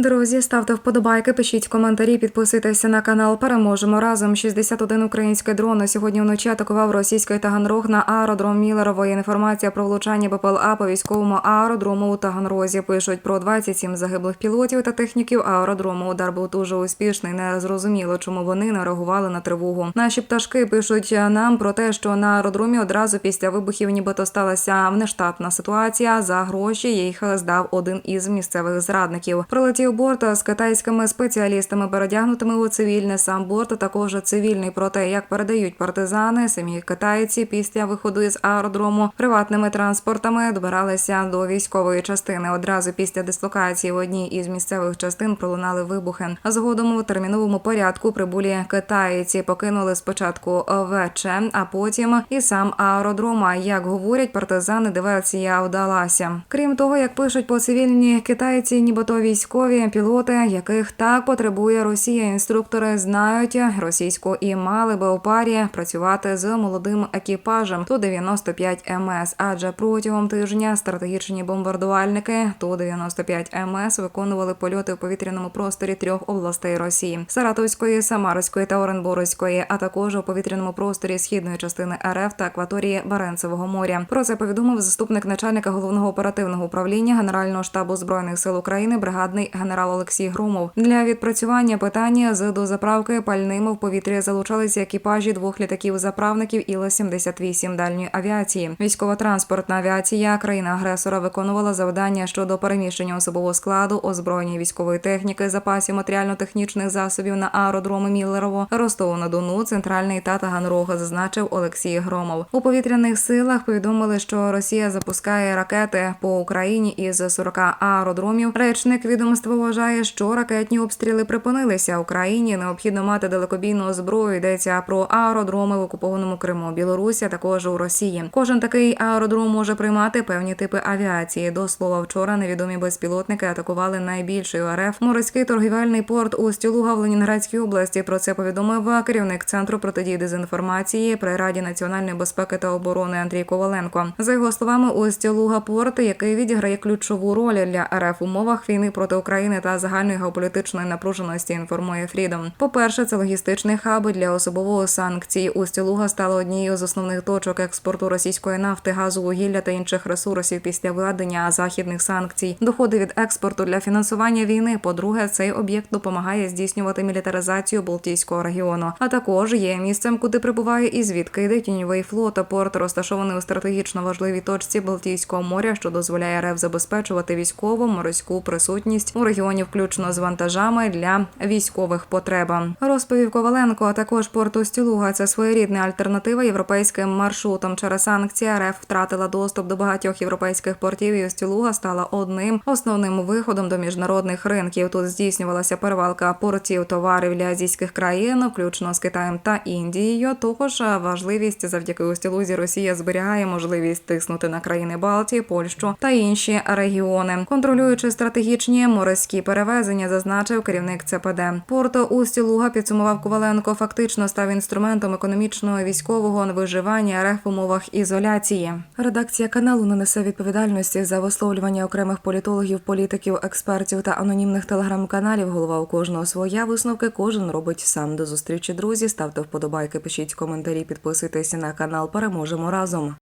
Друзі, ставте вподобайки, пишіть коментарі, підписуйтеся на канал. Переможемо разом. 61 український дрон сьогодні вночі атакував російський Таганрог на аеродром Мілерово. Інформація про влучання БПЛА по військовому аеродрому у Таганрозі. Пишуть про 27 загиблих пілотів та техніків аеродрому. Удар був дуже успішний. Не зрозуміло, чому вони не реагували на тривогу. Наші пташки пишуть нам про те, що на аеродромі одразу після вибухів, нібито сталася внештатна ситуація. За гроші їх здав один із місцевих зрадників. Прилетів борт з китайськими спеціалістами, передягнутими у цивільне. Сам борт також цивільний. Проте, як передають партизани, самі китайці після виходу із аеродрому приватними транспортами добиралися до військової частини. Одразу після дислокації в одній із місцевих частин пролунали вибухи. А згодом у терміновому порядку прибулі китайці покинули спочатку ВЧ, а потім і сам аеродром. А Як говорять партизани, диверсія вдалася. Крім того, як пишуть по цивільні китайці, нібито військові пілоти, яких так потребує Росія. Інструктори знають російську і мали би у парі працювати з молодим екіпажем ту 95 МС. Адже протягом тижня стратегічні бомбардувальники ту 95 МС виконували польоти в повітряному просторі трьох областей Росії: Саратовської, Самарської та Оренбурзької, а також у повітряному просторі східної частини РФ та акваторії Баренцевого моря. Про це повідомив заступник начальника головного оперативного управління Генерального штабу збройних сил України, бригадний генерал Олексій Громов. Для відпрацювання питання з дозаправки пальними в повітрі залучалися екіпажі двох літаків заправників іл 78 дальньої авіації. Військово-транспортна авіація країна-агресора виконувала завдання щодо переміщення особового складу, озброєння військової техніки, запасів матеріально-технічних засобів на аеродроми Міллерово, Ростову на Дону, центральний та Таганрога, зазначив Олексій Громов. У повітряних силах повідомили, що Росія запускає ракети по Україні із 40 аеродромів. Речник відомства вважає, що ракетні обстріли припинилися. Україні необхідно мати далекобійну зброю. Йдеться про аеродроми в окупованому Криму, Білорусі, а також у Росії. Кожен такий аеродром може приймати певні типи авіації. До слова, вчора невідомі безпілотники атакували найбільший РФ морський торгівельний порт у Стілуга в Ленінградській області. Про це повідомив керівник центру протидії дезінформації при раді національної безпеки та оборони Андрій Коваленко. За його словами, у Стілуга порт, який відіграє ключову роль для РФ умовах війни проти України та загальної геополітичної напруженості. Інформує Фрідом. По перше, це логістичний хаб для особового санкцій. Устілуга стала однією з основних точок експорту російської нафти, газу, вугілля та інших ресурсів після введення західних санкцій. Доходи від експорту для фінансування війни. По-друге, цей об'єкт допомагає здійснювати мілітаризацію Балтійського регіону, а також є місцем, куди прибуває і звідки йде тіньовий флот. Порт розташований у стратегічно важливій точці Балтійського моря, що дозволяє РФ забезпечувати військову морську присутність у регіоні, включно з вантажами для військових потреб. Розповів Коваленко. Також порт Устілуга – це своєрідна альтернатива європейським маршрутам. Через санкції РФ втратила доступ до багатьох європейських портів. і Устілуга стала одним основним виходом до міжнародних ринків. Тут здійснювалася перевалка портів товарів для азійських країн, включно з Китаєм та Індією. Також важливість завдяки Устілузі Росія зберігає можливість тиснути на країни Балтії, Польщу та інші регіони, контролюючи стратегічні морські перевезення, зазначив керівник ЦПД. Порт Устілуга підсумував Коваленко. Фактично став інструментом економічного військового виживання РФ в умовах ізоляції. Редакція каналу не несе відповідальності за висловлювання окремих політологів, політиків, експертів та анонімних телеграм-каналів. Голова у кожного своя висновки. Кожен робить сам до зустрічі. Друзі, ставте вподобайки, пишіть коментарі, підписуйтесь на канал. Переможемо разом.